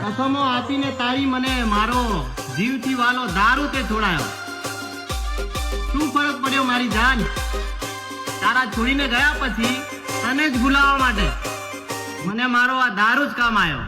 કસમો આપીને તારી મને મારો જીવથી વાલો દારૂ તે છોડાયો. શું ફરક પડ્યો મારી જાન? તારા છોડીને ગયા પછી તને જ ભૂલાવા માટે મને મારો આ દારૂ જ કામ આવ્યો